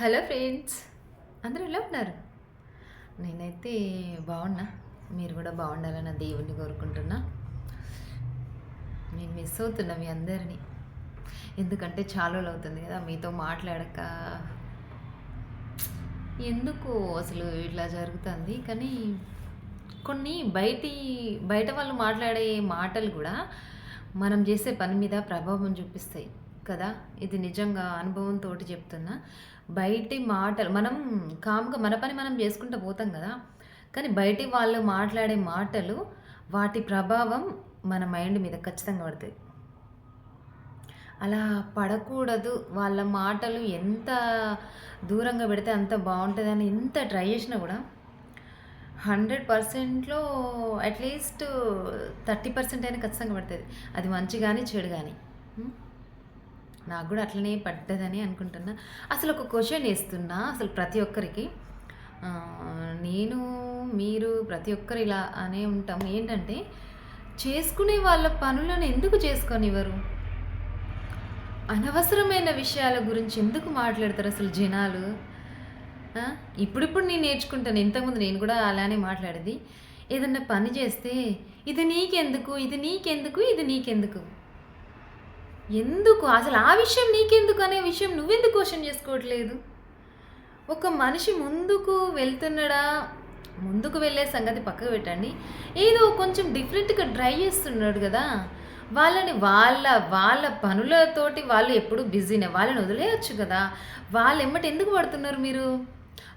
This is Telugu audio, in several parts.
హలో ఫ్రెండ్స్ అందరూ ఎలా ఉన్నారు? నేనైతే బాగున్నా. మీరు కూడా బాగుండాలని దేవుణ్ణి కోరుకుంటున్నా. నేను మిస్ అవుతున్నా మీ అందరినీ. ఎందుకంటే చాలా రోజులు అవుతుంది కదా మీతో మాట్లాడక. ఎందుకు అసలు ఇట్లా జరుగుతుంది? కానీ కొన్ని బయటి బయట వాళ్ళు మాట్లాడే మాటలు కూడా మనం చేసే పని మీద ప్రభావం చూపిస్తాయి. కదా? ఇది నిజంగా అనుభవంతో చెప్తున్నా. బయటి మాటలు మనం కామ్గా మన పని మనం చేసుకుంటూ పోతాం కదా? కానీ బయటి వాళ్ళు మాట్లాడే మాటలు వాటి ప్రభావం మన మైండ్ మీద ఖచ్చితంగా పడుతుంది అలా పడకూడదు. వాళ్ళ మాటలు ఎంత దూరంగా పెడితే అంత బాగుంటుందని ఎంత ట్రై చేసినా కూడా హండ్రెడ్ పర్సెంట్లో అట్లీస్ట్ థర్టీ పర్సెంట్ అయినా ఖచ్చితంగా పడుతుంది అది మంచి కానీ చెడు కానీ నాకు కూడా అట్లనే పడ్డదని అనుకుంటున్నా. అసలు ఒక క్వశ్చన్ వేస్తున్నా అసలు ప్రతి ఒక్కరికి. నేను మీరు ప్రతి ఒక్కరు ఇలా అనే ఉంటాం. ఏంటంటే చేసుకునే వాళ్ళ పనులను ఎందుకు చేసుకొనివ్వరు? అనవసరమైన విషయాల గురించి ఎందుకు మాట్లాడతారు అసలు జనాలు? ఇప్పుడిప్పుడు నేను నేర్చుకుంటాను. ఇంతకుముందు నేను కూడా అలానే మాట్లాడేది. ఏదన్నా పని చేస్తే ఇది నీకెందుకు? ఇది నీకెందుకు? ఇది నీకెందుకు? ఎందుకు? అసలు ఆ విషయం నీకెందుకు అనే విషయం నువ్వెందుకు క్వశ్చన్ చేసుకోవట్లేదు? ఒక మనిషి ముందుకు వెళ్తున్నాడా? ముందుకు వెళ్ళే సంగతి పక్కకు పెట్టండి. ఏదో కొంచెం డిఫరెంట్గా డ్రై చేస్తున్నాడు కదా. వాళ్ళని వాళ్ళ వాళ్ళ పనులతోటి వాళ్ళు ఎప్పుడు బిజీనే. వాళ్ళని వదిలేయచ్చు కదా. వాళ్ళు ఎమ్మటి ఎందుకు పడుతున్నారు మీరు?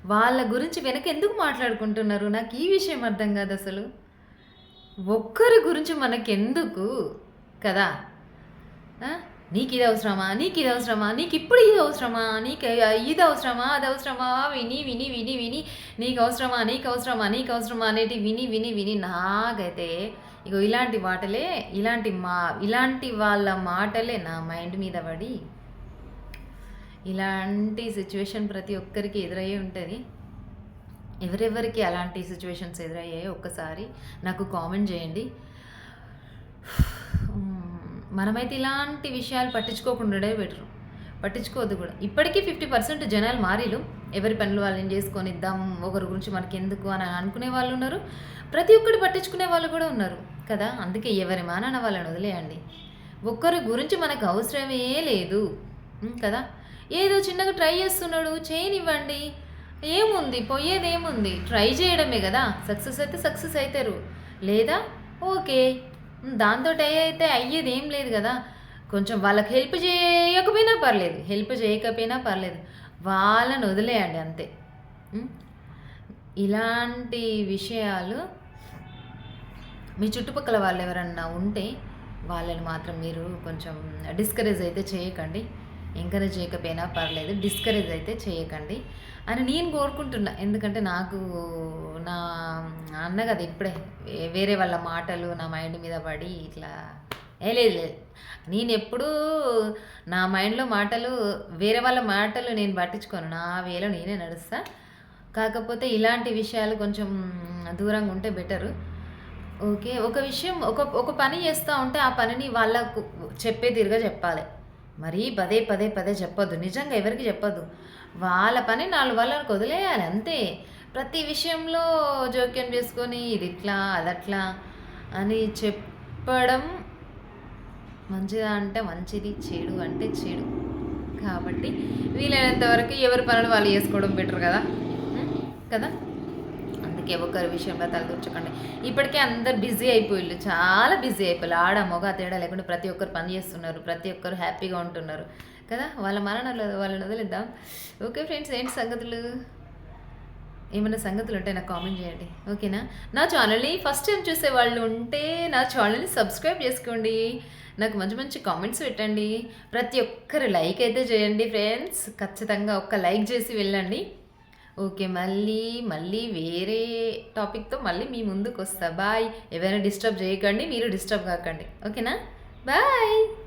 వాళ్ళ గురించి వెనక ఎందుకు మాట్లాడుకుంటున్నారు? నాకు ఈ విషయం అర్థం కాదు అసలు. ఒక్కరి గురించి మనకెందుకు? కదా. నీకు ఇది అవసరమా నీకు ఇది అవసరమా నీకు ఇప్పుడు ఇది అవసరమా నీకు ఇది అవసరమా అది అవసరమా విని విని విని విని. నీకు అవసరమా నీకు అవసరమా నీకు అవసరమా అనేటి విని విని విని నాకైతే ఇగో ఇలాంటి మాటలే ఇలాంటి మా ఇలాంటి వాళ్ళ మాటలే నా మైండ్ మీద పడి ఇలాంటి సిచ్యువేషన్ ప్రతి ఒక్కరికి ఎదురయ్యే ఉంటుంది. ఎవరెవరికి అలాంటి సిచ్యువేషన్స్ ఎదురయ్యాయో ఒక్కసారి నాకు కామెంట్ చేయండి. మనమైతే ఇలాంటి విషయాలు పట్టించుకోకుండా బెటర్ పట్టించుకోవద్దు కూడా. ఇప్పటికీ ఫిఫ్టీ పర్సెంట్ జనాలు మారీలు. ఎవరి పనులు వాళ్ళని చేసుకొని ఇద్దాం ఒకరి గురించి మనకి ఎందుకు అని అనుకునే వాళ్ళు ఉన్నారు. ప్రతి ఒక్కటి పట్టించుకునే వాళ్ళు కూడా ఉన్నారు. కదా? అందుకే ఎవరి మానన వాళ్ళని వదిలేయండి. ఒక్కరి గురించి మనకు అవసరమే లేదు. కదా? ఏదో చిన్నగా ట్రై చేస్తున్నాడు చేయనివ్వండి. ఏముంది? పోయేది ఏముంది ట్రై చేయడమే కదా? సక్సెస్ అయితే సక్సెస్ అవుతారు లేదా? ఓకే. దాంతో అయితే అయ్యేది ఏం లేదు కదా. కొంచెం వాళ్ళకి హెల్ప్ చేయకపోయినా పర్లేదు. హెల్ప్ చేయకపోయినా పర్లేదు. వాళ్ళని వదిలేయండి అంతే. ఇలాంటి విషయాలు మీ చుట్టుపక్కల వాళ్ళు ఎవరన్నా ఉంటే వాళ్ళని మాత్రం మీరు కొంచెం డిస్కరేజ్ అయితే చేయకండి. ఎంకరేజ్ చేయకపోయినా పర్లేదు డిస్కరేజ్ అయితే చేయకండి. అని నేను కోరుకుంటున్నా. ఎందుకంటే నాకు నా అన్న కదా ఇప్పుడే వేరే వాళ్ళ మాటలు నా మైండ్ మీద పడి ఇట్లా ఏ లేదు లేదు. నేను ఎప్పుడూ నా మైండ్లో మాటలు వేరే వాళ్ళ మాటలు నేను పట్టించుకోను. నా వేలో నేనే నడుస్తా. కాకపోతే ఇలాంటి విషయాలు కొంచెం దూరంగా ఉంటే బెటరు. ఓకే ఒక విషయం ఒక ఒక పని చేస్తూ ఉంటే ఆ పనిని వాళ్ళకు చెప్పే తీరుగా చెప్పాలి. మరీ పదే పదే పదే చెప్పొద్దు. నిజంగా ఎవరికి చెప్పొద్దు? వాళ్ళ పని నాలుగు వాళ్ళకి వదిలేయాలి అంతే. ప్రతి విషయంలో జోక్యం చేసుకొని ఇది ఇట్లా అదట్లా అని చెప్పడం మంచిదా అంటే మంచిది చెడు అంటే చెడు. కాబట్టి వీలైనంత వరకు ఎవరి పనులు వాళ్ళు చేసుకోవడం బెటర్ కదా? కదా? అందుకే ఒకరి విషయంలో తలదూర్చకండి. ఇప్పటికే అందరు బిజీ అయిపోయిళ్ళు. చాలా బిజీ అయిపోయారు ఆడ మగ తేడా లేకుండా ప్రతి ఒక్కరు పని చేస్తున్నారు. ప్రతి ఒక్కరు హ్యాపీగా ఉంటున్నారు. కదా? వాళ్ళ మరణాలు వాళ్ళని వదిలేద్దాం. ఓకే ఫ్రెండ్స్ ఏంటి సంగతులు? ఏమైనా సంగతులు ఉంటే నాకు కామెంట్ చేయండి. ఓకేనా? నా ఛానల్ని ఫస్ట్ టైం చూసే వాళ్ళు ఉంటే నా ఛానల్ని సబ్స్క్రైబ్ చేసుకోండి. నాకు మంచి మంచి కామెంట్స్ పెట్టండి. ప్రతి ఒక్కరు లైక్ అయితే చేయండి ఫ్రెండ్స్. ఖచ్చితంగా ఒక్క లైక్ చేసి వెళ్ళండి. ఓకే మళ్ళీ మళ్ళీ వేరే టాపిక్తో మళ్ళీ మీ ముందుకు వస్తా బాయ్. ఎవరైనా డిస్టర్బ్ చేయకండి మీరు డిస్టర్బ్ కాకండి. ఓకేనా? బాయ్.